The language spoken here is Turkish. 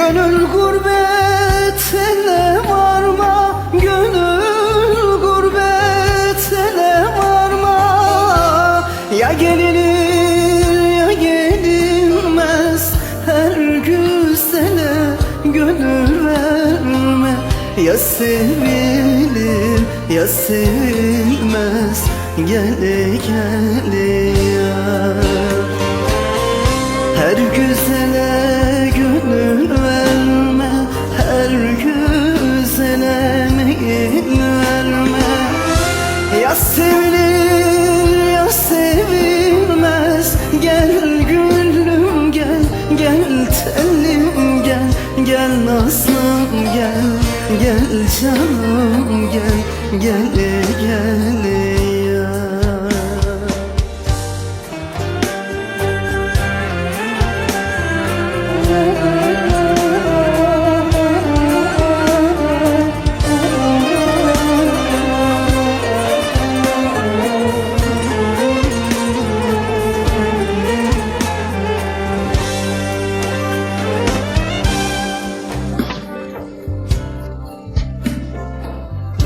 Gönül gurbetine varma Gönül gurbetine varma. Ya gelinir ya gelinmez Her güzele gönül verme. Ya sevilir ya sevilmez Gele gele yar. Her güzele gönül sevilir ya sevilmez. Gel gülüm gel Gel telim gel Gel nazlım gel Gel canım gel Gel gel